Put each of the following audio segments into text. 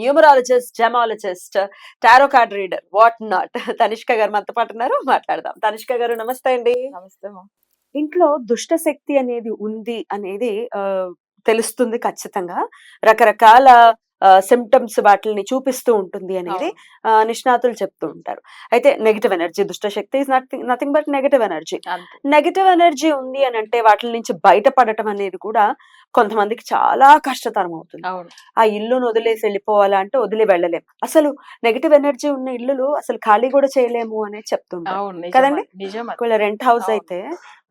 numerologist gemologist tarot card reader what not. Tanishka గారు మనతో పాటు ఉన్నారు మాట్లాడదాం. తనిష్క గారు నమస్తే అండి. నమస్తే ఇంట్లో దుష్ట శక్తి అనేది ఉంది అనేది తెలుస్తుంది ఖచ్చితంగా. రకరకాల సిమ్టమ్స్ వాటిని చూపిస్తూ ఉంటుంది అనేది నిష్ణాతులు చెప్తూ ఉంటారు. అయితే నెగిటివ్ ఎనర్జీ దుష్ట శక్తి is nothing nothing but negative energy negative energy ఉంది అని అంటే వాటి నుంచి బయటపడటం అనేది కూడా కొంతమందికి చాలా కష్టతరం అవుతుంది. ఆ ఇల్లును వదిలేసి వెళ్ళిపోవాలంటే వదిలి వెళ్ళలేము అసలు నెగిటివ్ ఎనర్జీ ఉన్న ఇల్లులు అసలు ఖాళీ కూడా చేయలేము అనేది చెప్తుంటారు. కదండి? ఒకవేళ రెంట్ హౌస్. అయితే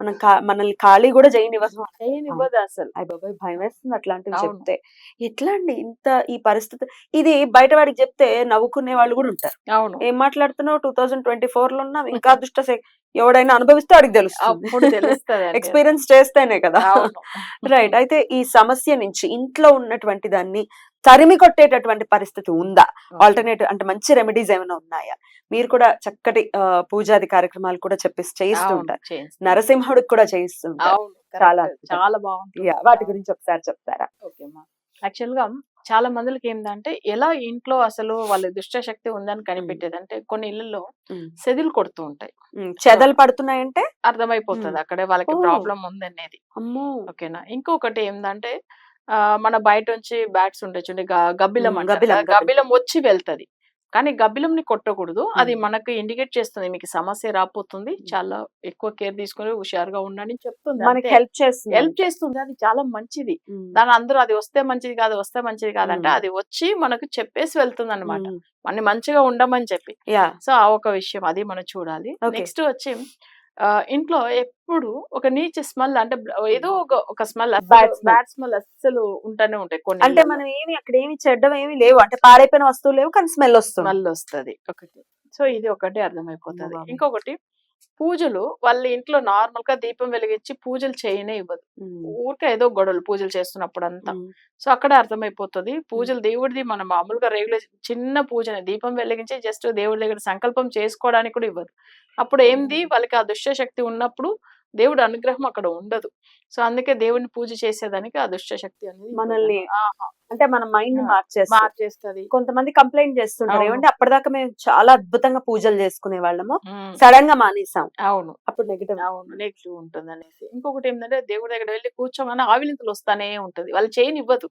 మనం మనల్ని ఖాళీ కూడా చేయనివ్వదు. చేయనివ్వదు అసలు. అయ్య భయం వేస్తుంది అట్లాంటివి. చెప్తే. ఎట్లా అండి ఇంత ఈ పరిస్థితి? ఇది బయట వాడికి చెప్తే నవ్వుకునే వాళ్ళు కూడా ఉంటారు. ఏం మాట్లాడుతున్నావు? టూ థౌజండ్ ట్వంటీ ఫోర్లో ఉన్నాం. ఇంకా దుష్ట ఎవడైనా అనుభవిస్తే వాడికి తెలుస్తుంది. ఎక్స్పీరియన్స్ చేస్తేనే కదా. రైట్ అయితే ఈ సమస్య నుంచి ఇంట్లో ఉన్నటువంటి దాన్ని తరిమి కొట్టేటటువంటి పరిస్థితి ఉందా? ఆల్టర్నేటివ్ అంటే మంచి రెమెడీస్ ఏమైనా ఉన్నాయా? మీరు కూడా చక్కటి పూజాది కార్యక్రమాలు కూడా చెప్పేసి చేయిస్తూ అవును, ఉంటారు. చేయిస్తాం. నరసింహుడికి కూడా చేయిస్తూ ఉంటారు. అవును చాలా. చాలా బాగుంటుంది. యా, వాటి గురించి ఒకసారి చెప్తారా? ఓకే యాక్చువల్గా చాలా మందికి ఏంటంటే ఎలా ఇంట్లో అసలు వాళ్ళ దుష్ట శక్తి ఉందని కనిపెట్టేది అంటే కొన్ని ఇళ్ళలో. సెదిలు కొడుతూ ఉంటాయి. చెదలు పడుతున్నాయంటే? అర్థమైపోతుంది. అక్కడే వాళ్ళకి. ప్రాబ్లం ఉందనేది. ఓకేనా? ఇంకొకటి ఏంటంటే మన బయట నుంచి బ్యాట్స్ ఉంటాయి చూడండి గబ్బిలం. గబ్బిలం వచ్చి వెళ్తది. కానీ గబ్బిలం ని కొట్టకూడదు అది. మనకు ఇండికేట్ చేస్తుంది. మీకు సమస్య రాపోతుంది చాలా ఎక్కువ కేర్ తీసుకుని హుషారుగా ఉండండి అని చెప్తుంది. మనకి హెల్ప్ చేస్తుంది. హెల్ప్ చేస్తుంది. అది చాలా మంచిది. దాని అందరూ అది వస్తే మంచిది కాదు వస్తే మంచిది కాదంటే. అది వచ్చి మనకు చెప్పేసి వెళ్తుంది అనమాట. మన మంచిగా ఉండమని చెప్పి. సో ఆ ఒక విషయం అది మనం చూడాలి. నెక్స్ట్ వచ్చి ఇంట్లో ఎప్పుడు ఒక నీచ స్మెల్ అంటే ఏదో ఒక ఒక స్మెల్. Bad smell. అస్సలు ఉంటూనే ఉంటాయి కొన్ని అంటే మనం ఏమి అక్కడ ఏమి చెడ్డం ఏమి లేవు. అంటే పాడైపోయిన వస్తువులు లేవు కానీ స్మెల్ వస్తుంది. స్మెల్ వస్తది ఒకటి. సో ఇది ఒకటి అర్థమైపోతుంది. ఇంకొకటి పూజలు వాళ్ళ ఇంట్లో నార్మల్గా దీపం వెలిగించి పూజలు చేయనే ఇవ్వదు. ఊరికే ఏదో గొడవలు పూజలు చేస్తున్నప్పుడు అంతా. సో అక్కడే అర్థమైపోతుంది. పూజలు దేవుడిది మన మామూలుగా రెగ్యులర్ చిన్న పూజని దీపం వెలిగించి జస్ట్ దేవుడి దగ్గర సంకల్పం చేసుకోవడానికి కూడా ఇవ్వదు. అప్పుడు ఏంది? వాళ్ళకి ఆ దుష్ట శక్తి ఉన్నప్పుడు దేవుడు అనుగ్రహం అక్కడ ఉండదు. సో అందుకే దేవుడిని పూజ చేసేదానికి ఆ దుష్ట శక్తి అనేది మనల్ని అంటే మన మైండ్ మార్చేస్తుంది. కొంతమంది కంప్లైంట్ చేస్తుంటారు. ఏమంటే అప్పటిదాకా మేము చాలా అద్భుతంగా పూజలు చేసుకునే వాళ్ళము. సడన్గా మానేసాం. అవును. అప్పుడు నెగిటివ్ అవును నెగిటివ్ ఉంటుంది అనేసి ఇంకొకటి ఏంటంటే దేవుడి దగ్గర వెళ్ళి కూర్చోగానే ఆవిలింతలు వస్తానే ఉంటది. వాళ్ళు చేయనివ్వదు.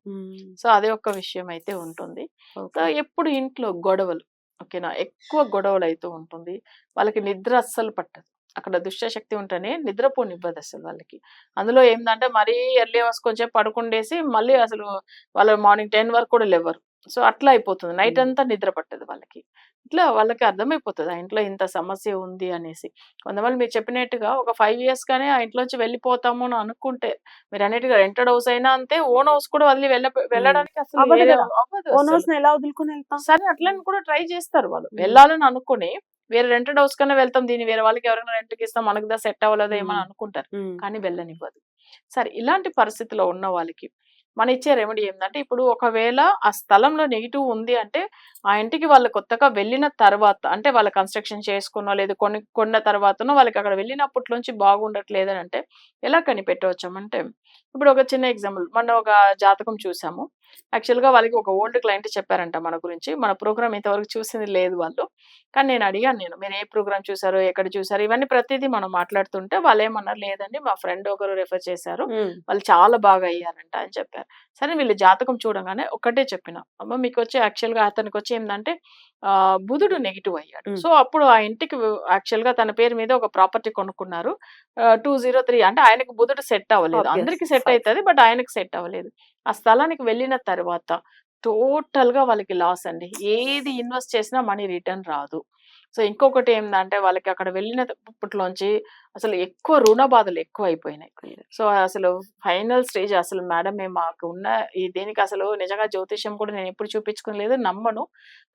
సో అదే ఒక్క విషయం అయితే ఉంటుంది. సో ఎప్పుడు ఇంట్లో గొడవలు ఓకేనా? ఎక్కువ గొడవలు అయితే ఉంటుంది. వాళ్ళకి నిద్ర అస్సలు పట్టదు. అక్కడ దుష్ట శక్తి ఉంటేనే నిద్రపోనివ్వదు అసలు వాళ్ళకి. అందులో ఏంటంటే మరీ ఎర్లీ అవర్స్ కొంచెం పడుకుండేసి మళ్ళీ అసలు వాళ్ళు మార్నింగ్ టెన్ వరకు కూడా లేవరు. సో అట్లా అయిపోతుంది. నైట్. అంతా నిద్ర పట్టదు వాళ్ళకి. ఇట్లా వాళ్ళకి అర్థమైపోతుంది. ఆ ఇంట్లో ఇంత సమస్య ఉంది అనేసి. కొంతమంది మీరు చెప్పినట్టుగా ఒక ఫైవ్ ఇయర్స్ గానే ఆ ఇంట్లోంచి వెళ్ళిపోతాము అని అనుకుంటే మీరు అన్నట్టుగా రెంటెడ్ హౌస్ అయినా అంతే ఓన్ హౌస్ కూడా వదిలి వెళ్ళ వెళ్ళడానికి అసలు సరే అట్లని కూడా ట్రై చేస్తారు వాళ్ళు. వెళ్ళాలని అనుకుని వేరే రెంటెడ్ హౌస్ కన్నా వెళ్తాం దీన్ని వేరే వాళ్ళకి ఎవరైనా రెంట్కి ఇస్తాం మనకు దా సెట్ అవ్వలేదు ఏమని. అనుకుంటారు. కానీ వెళ్ళనివ్వదు సరే ఇలాంటి పరిస్థితిలో ఉన్న వాళ్ళకి మన ఇచ్చే రెమెడీ ఏంటంటే ఇప్పుడు ఒకవేళ ఆ స్థలంలో నెగిటివ్ ఉంది అంటే ఆ ఇంటికి వాళ్ళు కొత్తగా వెళ్ళిన తర్వాత అంటే వాళ్ళ కన్స్ట్రక్షన్ చేసుకున్నో లేదు కొన్ని కొన్న తర్వాతనో వాళ్ళకి అక్కడ వెళ్ళినప్పట్లోంచి బాగుండట్లేదు అని అంటే ఎలా కనిపెట్టవచ్చామంటే ఇప్పుడు ఒక చిన్న ఎగ్జాంపుల్. మనం ఒక జాతకం చూసాము. యాక్చువల్గా వాళ్ళకి ఒక ఓల్డ్ క్లయింట్ చెప్పారంట మన గురించి. మన ప్రోగ్రామ్ ఇంతవరకు చూసింది లేదు వాళ్ళు. కానీ నేను అడిగాను నేను మీరు ఏ ప్రోగ్రామ్ చూసారో? ఎక్కడ చూసారో? ఇవన్నీ ప్రతిదీ మనం మాట్లాడుతుంటే వాళ్ళు ఏమన్నారు లేదండి మా ఫ్రెండ్ ఒకరు రెఫర్ చేశారు. వాళ్ళు చాలా బాగా అయ్యారంట అని చెప్పారు. సరే వీళ్ళు జాతకం చూడగానే ఒకటే చెప్పిన. అమ్మ మీకు వచ్చి యాక్చువల్గా అతనికి వచ్చి ఏంటంటే బుధుడు నెగిటివ్ అయ్యాడు. సో అప్పుడు ఆ ఇంటికి యాక్చువల్గా తన పేరు మీద ఒక ప్రాపర్టీ కొనుక్కున్నారు. టూ జీరో త్రీ అంటే ఆయనకు బుధుడు సెట్ అవ్వలేదు. అందరికి సెట్. అవుతుంది బట్ ఆయనకు సెట్ అవ్వలేదు. ఆ స్థలానికి వెళ్ళిన తర్వాత టోటల్గా వాళ్ళకి లాస్ అండి. ఏది ఇన్వెస్ట్ చేసినా మనీ రిటర్న్ రాదు. సో ఇంకొకటి ఏందంటే వాళ్ళకి అక్కడ వెళ్ళిన ఇప్పట్లోంచి అసలు ఎక్కువ రుణ బాధలు ఎక్కువ అయిపోయినాయి సో అసలు ఫైనల్ స్టేజ్ అసలు మేడం మేము మాకు ఉన్న ఈ దీనికి అసలు నిజంగా జ్యోతిష్యం కూడా నేను ఎప్పుడు చూపించుకోలేదు నమ్మను.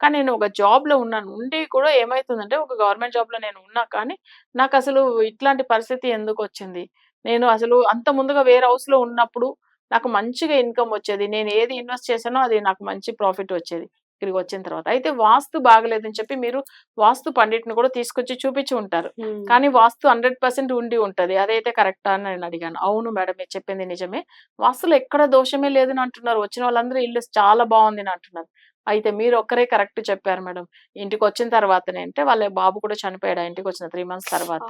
కానీ నేను ఒక జాబ్లో ఉన్నాను ఉండి కూడా ఏమైతుందంటే ఒక గవర్నమెంట్ జాబ్లో నేను ఉన్నా కానీ నాకు అసలు ఇట్లాంటి పరిస్థితి ఎందుకు వచ్చింది? నేను అసలు అంత ముందుగా వేరే హౌస్లో ఉన్నప్పుడు నాకు మంచిగా ఇన్కమ్ వచ్చేది నేను ఏది ఇన్వెస్ట్ చేశానో అది నాకు మంచి ప్రాఫిట్ వచ్చేది. ఇక్కడికి వచ్చిన తర్వాత. అయితే వాస్తు బాగలేదని చెప్పి మీరు వాస్తు పండిట్ని కూడా తీసుకొచ్చి చూపించి ఉంటారు. కానీ వాస్తు హండ్రెడ్ పర్సెంట్ ఉండి ఉంటది. అదైతే కరెక్టా అని నేను అడిగాను. అవును మేడం మీరు చెప్పింది నిజమే. వాస్తులో ఎక్కడ దోషమే లేదని అంటున్నారు. వచ్చిన వాళ్ళందరూ ఇల్లు చాలా బాగుంది అని అంటున్నారు. అయితే మీరు ఒక్కరే కరెక్ట్ చెప్పారు మేడం. ఇంటికి వచ్చిన తర్వాతనే అంటే వాళ్ళ బాబు కూడా చనిపోయాడు? ఇంటికి వచ్చిన త్రీ మంత్స్ తర్వాత.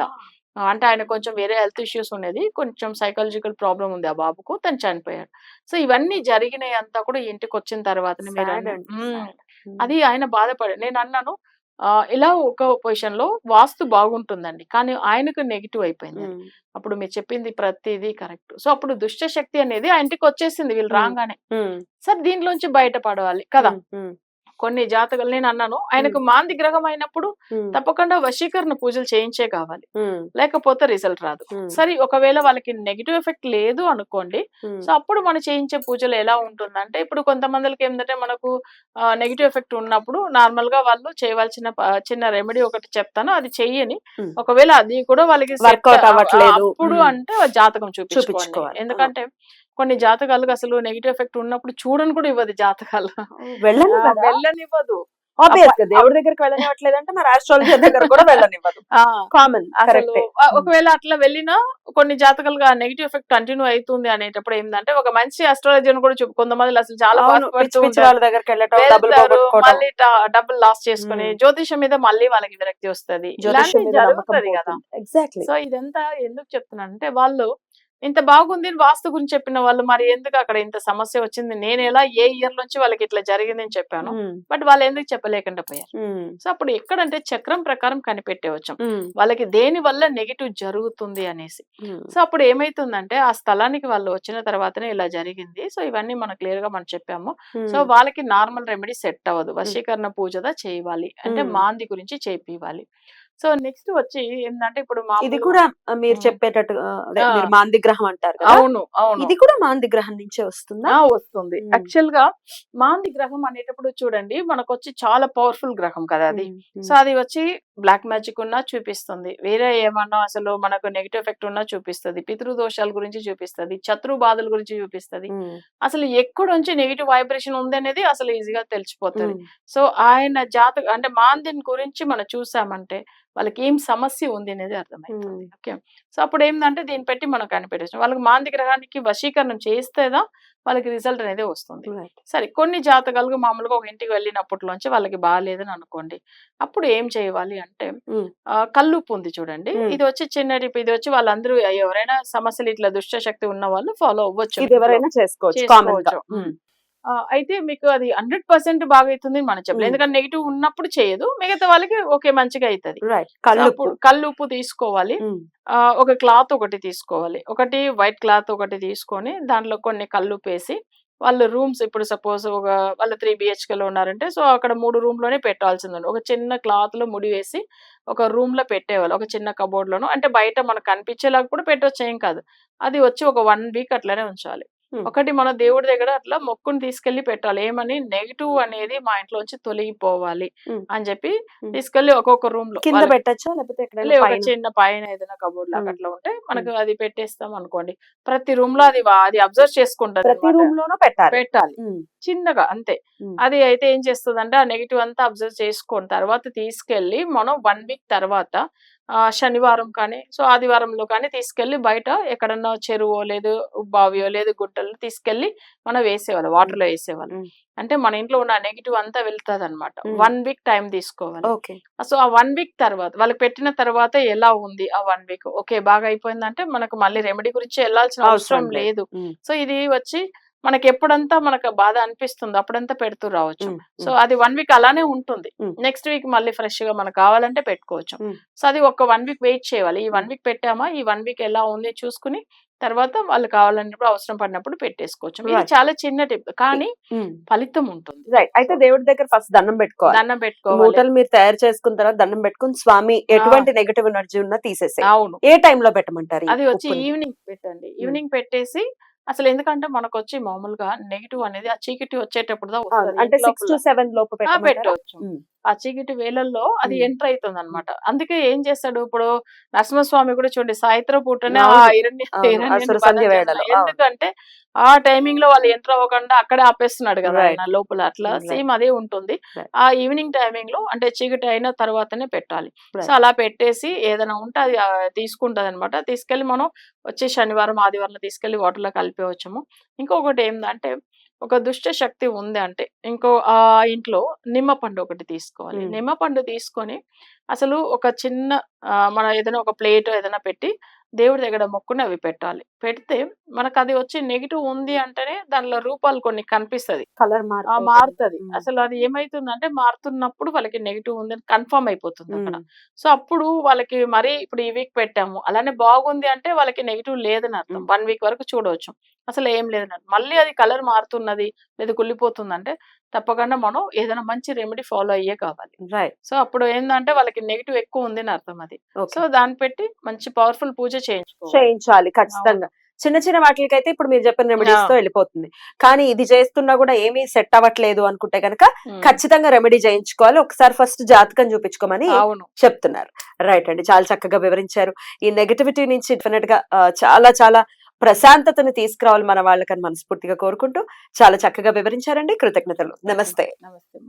అంటే ఆయన కొంచెం వేరే హెల్త్ ఇష్యూస్ ఉండేది. కొంచెం సైకాలజికల్ ప్రాబ్లం ఉంది ఆ బాబుకు. తను చనిపోయాడు. సో ఇవన్నీ జరిగినాయి అంతా కూడా ఇంటికి వచ్చిన sad. అది ఆయన బాధపడే నేను అన్నాను ఇలా ఒక పొజిషన్లో వాస్తు బాగుంటుందండి. కానీ ఆయనకు నెగిటివ్ అయిపోయింది అప్పుడు మీరు చెప్పింది ప్రతిదీ కరెక్ట్. సో అప్పుడు దుష్ట శక్తి అనేది ఆ ఇంటికి వచ్చేసింది. వీళ్ళు. రాగానే. సార్ దీంట్లోంచి బయటపడవాలి కదా. కొన్ని జాతకాలు నేను అన్నాను. ఆయనకు మాంది గ్రహం అయినప్పుడు తప్పకుండా వశీకరణ పూజలు చేయించే కావాలి. లేకపోతే రిజల్ట్ రాదు. సరే ఒకవేళ వాళ్ళకి నెగిటివ్ ఎఫెక్ట్ లేదు అనుకోండి సో అప్పుడు మనం చేయించే పూజలు ఎలా ఉంటుందంటే ఇప్పుడు కొంతమందికి ఏంటంటే మనకు నెగిటివ్ ఎఫెక్ట్ ఉన్నప్పుడు నార్మల్గా వాళ్ళు చేయవలసిన చిన్న రెమెడీ ఒకటి చెప్తాను. అది చెయ్యని. ఒకవేళ అది కూడా వాళ్ళకి. అప్పుడు. అంటే జాతకం చూపించుకోవాలి. ఎందుకంటే కొన్ని జాతకాలకు అసలు నెగిటివ్ ఎఫెక్ట్ ఉన్నప్పుడు చూడని కూడా ఇవ్వదు జాతకాలు. వెళ్ళని వెళ్ళనివ్వదు. దేవుడి దగ్గరికి వెళ్ళనివ్వట్లేదు అంటే మరి ఆస్ట్రాలజీ దగ్గర కూడా వెళ్ళనివ్వదు. కామన్ ఒకవేళ అట్లా వెళ్ళినా కొన్ని జాతకాలుగా నెగిటివ్ ఎఫెక్ట్ కంటిన్యూ అవుతుంది అనేటప్పుడు ఏంటంటే ఒక మంచి అస్ట్రాలజీ కూడా చూపు కొంతమంది అసలు చాలా. వాళ్ళ దగ్గరికి వెళ్ళటం మళ్ళీ డబ్బులు లాస్ చేసుకుని. జ్యోతిషం మీద మళ్ళీ వాళ్ళకి విరక్తి వస్తది. జరుగుతుంది కదా. ఎగ్జాక్ట్లీ సో ఇదంతా ఎందుకు చెప్తున్నాను అంటే వాళ్ళు ఇంత బాగుంది వాస్తు గురించి చెప్పిన వాళ్ళు మరి ఎందుకు అక్కడ ఇంత సమస్య వచ్చింది? నేను ఎలా ఏ ఇయర్ నుంచి వాళ్ళకి ఇట్లా జరిగింది అని చెప్పాను బట్ వాళ్ళు ఎందుకు చెప్పలేకుండా పోయారు. సో అప్పుడు ఎక్కడంటే చక్రం ప్రకారం కనిపెట్టేవచ్చు వాళ్ళకి దేని వల్ల నెగిటివ్ జరుగుతుంది అనేసి. సో అప్పుడు ఏమైతుందంటే ఆ స్థలానికి వాళ్ళు వచ్చిన తర్వాతనే ఇలా జరిగింది. సో ఇవన్నీ మనం క్లియర్గా మనం చెప్పాము. సో వాళ్ళకి నార్మల్ రెమెడీ సెట్ అవ్వదు. వశీకరణ పూజదా చేయాలి. అంటే. మాంది గురించి చేపివ్వాలి సో నెక్స్ట్ వచ్చి ఏంటంటే ఇప్పుడు ఇది కూడా మీరు. చెప్పేటట్టు. మీరు మాంది గ్రహం అంటారు అవును అవును. ఇది కూడా మాంది గ్రహం నుంచే వస్తుందా? వస్తుంది. యాక్చువల్గా మాంది గ్రహం అనేటప్పుడు చూడండి మనకు వచ్చి చాలా పవర్ఫుల్ గ్రహం కదా అది. సో అది వచ్చి బ్లాక్ మ్యాజిక్ ఉన్నా చూపిస్తుంది. వేరే ఏమన్నా అసలు మనకు నెగిటివ్ ఎఫెక్ట్ ఉన్నా చూపిస్తుంది. పితృదోషాల గురించి చూపిస్తుంది. శత్రు బాధల గురించి చూపిస్తుంది. అసలు ఎక్కడ నుంచి నెగిటివ్ వైబ్రేషన్ ఉంది అనేది అసలు ఈజీగా తెలిసిపోతుంది. సో ఆయన జాతక అంటే మాందిని గురించి మనం చూసామంటే వాళ్ళకి ఏం సమస్య ఉంది అనేది అర్థమైంది ఓకే. సో అప్పుడు ఏంటంటే దీన్ని పెట్టి మనం కనిపెట్టేసాం. వాళ్ళకి మాంది గ్రహానికి వశీకరణం చేస్తేదా వాళ్ళకి రిజల్ట్ అనేది వస్తుంది. సరే కొన్ని జాతకాలకు మామూలుగా ఒక ఇంటికి వెళ్ళినప్పట్లోంచి వాళ్ళకి బాగాలేదని అనుకోండి. అప్పుడు ఏం చేయాలి అంటే కల్లుప్పు ఉంది చూడండి. ఇది వచ్చి చిన్న టిప్ ఇది వచ్చి వాళ్ళందరూ ఎవరైనా సమస్యలు ఇట్లా దుష్ట శక్తి ఉన్న వాళ్ళు ఫాలో అవ్వచ్చు. ఎవరైనా చేసుకోవచ్చు అయితే మీకు అది హండ్రెడ్ పర్సెంట్ బాగా అవుతుంది అని మనం చెప్పలేదు. ఎందుకంటే నెగిటివ్ ఉన్నప్పుడు చేయదు. మిగతా వాళ్ళకి ఓకే మంచిగా అవుతుంది కల్లుప్పు కళ్ళు ఉప్పు తీసుకోవాలి. ఒక క్లాత్ ఒకటి తీసుకోవాలి. ఒకటి వైట్ క్లాత్ ఒకటి తీసుకొని దాంట్లో కొన్ని కళ్ళు వేసి వాళ్ళు రూమ్స్ ఇప్పుడు సపోజ్ ఒక వాళ్ళు త్రీ లో ఉన్నారంటే సో అక్కడ మూడు రూమ్లోనే పెట్టాల్సింది. ఒక చిన్న క్లాత్లో ముడి వేసి ఒక రూమ్లో పెట్టేవాళ్ళు. ఒక చిన్న కబోర్డ్ లోను అంటే బయట మనకు కనిపించేలాగా కూడా పెట్టవచ్చు ఏం కాదు. అది వచ్చి ఒక వన్ వీక్ అట్లనే ఉంచాలి. ఒకటి మన దేవుడి దగ్గర అట్లా మొక్కుని తీసుకెళ్ళి పెట్టాలి. ఏమని? నెగిటివ్ అనేది మా ఇంట్లోంచి తొలగిపోవాలి. అని చెప్పి. తీసుకెళ్ళి ఒక్కొక్క రూమ్లో కింద పెట్టచ్చా? లేకపోతే ఒక? చిన్న పైన ఏదైనా కబోర్డ్ లాగా. అట్లా ఉంటే మనకు అది పెట్టేస్తాం అనుకోండి. ప్రతి రూమ్లో అది అది అబ్జర్వ్ చేసుకుంటది ప్రతి. రూమ్ లోనూ పెట్టాలి. పెట్టాలి. చిన్నగా అంతే. అది అయితే ఏం చేస్తుంది అంటే ఆ నెగిటివ్ అంతా అబ్జర్వ్ చేసుకొని తర్వాత తీసుకెళ్ళి మనం వన్ వీక్ తర్వాత శనివారం కానీ సో ఆదివారంలో కానీ తీసుకెళ్ళి బయట ఎక్కడన్నా చెరువో లేదు బావియో లేదు గుట్టలు తీసుకెళ్ళి మనం వేసేవాళ్ళం వాటర్లో వేసేవాళ్ళం. అంటే మన ఇంట్లో ఉన్న నెగిటివ్ అంతా వెళ్తుంది అనమాట. వన్ వీక్ టైం తీసుకోవాలి. ఓకే. సో ఆ వన్ వీక్ తర్వాత వాళ్ళకి పెట్టిన తర్వాత ఎలా ఉంది ఆ వన్ వీక్? ఓకే బాగా అయిపోయిందంటే మనకు మళ్ళీ రెమెడీ గురించి వెళ్ళాల్సిన అవసరం లేదు. సో ఇది వచ్చి మనకి ఎప్పుడంతా మనకు బాధ అనిపిస్తుంది అప్పుడంతా పెడుతూ రావచ్చు. సో అది వన్ వీక్ అలానే ఉంటుంది. నెక్స్ట్ వీక్ మళ్ళీ ఫ్రెష్గా మనకు కావాలంటే పెట్టుకోవచ్చు. సో అది ఒక వన్ వీక్ వెయిట్ చేయాలి. ఈ వన్ వీక్ పెట్టామా? ఈ వన్ వీక్ ఎలా ఉంది చూసుకుని తర్వాత వాళ్ళు కావాలన్నప్పుడు అవసరం పడినప్పుడు పెట్టేసుకోవచ్చు. ఇది. చాలా చిన్న టిప్. కానీ ఫలితం ఉంటుంది. రైట్ అయితే దేవుడి దగ్గర ఫస్ట్ దండం పెట్టుకోవాలి. దండం పెట్టుకోవాలి. మూటలు మీరు తయారు చేసుకున్న తర్వాత దండం పెట్టుకుని స్వామి ఎటువంటి నెగటివ్ ఎనర్జీ ఉన్నా తీసేసే అవును. ఏ time లో పెట్టమంటారు అది వచ్చి? ఈవినింగ్ పెట్టండి. ఈవినింగ్ పెట్టేసి అసలు ఎందుకంటే మనకు వచ్చి మామూలుగా నెగిటివ్ అనేది ఆ చీకటి వచ్చేటప్పుడు అంటే సిక్స్ టు. సెవెన్ లోపు? పెట్టవచ్చు. ఆ చీకటి వేలల్లో అది. ఎంటర్ అవుతుంది అనమాట అందుకే ఏం చేస్తాడు ఇప్పుడు నరసింహస్వామి కూడా చూడండి సాయిత్ర పూటనే ఆ. ఎందుకంటే ఆ టైమింగ్లో వాళ్ళు ఎంటర్ అవ్వకుండా అక్కడే ఆపేస్తున్నాడు కదా. ఆయన లోపల అట్లా. సేమ్ అదే ఉంటుంది. ఆ ఈవినింగ్ టైమింగ్లో అంటే చీకటి అయిన తర్వాతనే పెట్టాలి. సో అలా పెట్టేసి ఏదైనా ఉంటే అది తీసుకుంటది అనమాట తీసుకెళ్ళి మనం వచ్చే శనివారం ఆదివారం తీసుకెళ్ళి వాటర్లో కలిపేవచ్చాము ఇంకొకటి ఏంటంటే ఒక దుష్ట శక్తి ఉంది అంటే ఇంకో ఆ ఇంట్లో నిమ్మ పండు ఒకటి తీసుకోవాలి మ్మ్. నిమ్మ పండు తీసుకొని అసలు ఒక చిన్న మన ఏదైనా ఒక ప్లేట్ ఏదైనా పెట్టి దేవుడి దగ్గర మొక్కుని అవి పెట్టాలి. పెడితే మనకు అది వచ్చి నెగిటివ్ ఉంది అంటేనే దానిలో రూపాలు కొన్ని కనిపిస్తది. కలర్ ఆ మారుతుంది. అసలు అది ఏమైతుందంటే మారుతున్నప్పుడు వాళ్ళకి నెగిటివ్ ఉందని కన్ఫర్మ్ అయిపోతుంది అక్కడ. సో అప్పుడు వాళ్ళకి మరి ఇప్పుడు ఈ వీక్ పెట్టాము. అలానే బాగుంది అంటే వాళ్ళకి నెగిటివ్ లేదని అర్థం. వన్ వీక్ వరకు చూడవచ్చు. అసలు ఏం లేదని అర్థం. మళ్ళీ అది కలర్ మారుతున్నది లేదా కుళ్ళిపోతుంది అంటే తప్పకుండా మనం ఏదైనా మంచి రెమెడీ ఫాలో అయ్యే కావాలి. రైట్. సో అప్పుడు ఏంటంటే వాళ్ళకి నెగిటివ్ ఎక్కువ ఉంది అని అర్థం అది. సో దాన్ని పెట్టి మంచి పవర్ఫుల్ పూజ చేయించాలి ఖచ్చితంగా. చిన్న చిన్న వాటికైతే ఇప్పుడు మీరు చెప్పిన రెమెడీస్తో వెళ్ళిపోతుంది. కానీ ఇది చేస్తున్నా కూడా ఏమీ సెట్ అవ్వట్లేదు అనుకుంటే కనుక. ఖచ్చితంగా రెమెడీ చేయించుకోవాలి. ఒకసారి ఫస్ట్ జాతకం చూపించుకోమని చెప్తున్నారు. రైట్ అండి. చాలా చక్కగా వివరించారు. ఈ నెగటివిటీ నుంచి డెఫినెట్గా చాలా చాలా ప్రశాంతతను తీసుకురావాలి మన వాళ్ళకని మనస్ఫూర్తిగా కోరుకుంటూ చాలా చక్కగా వివరించారండి. కృతజ్ఞతలు. నమస్తే. నమస్తే.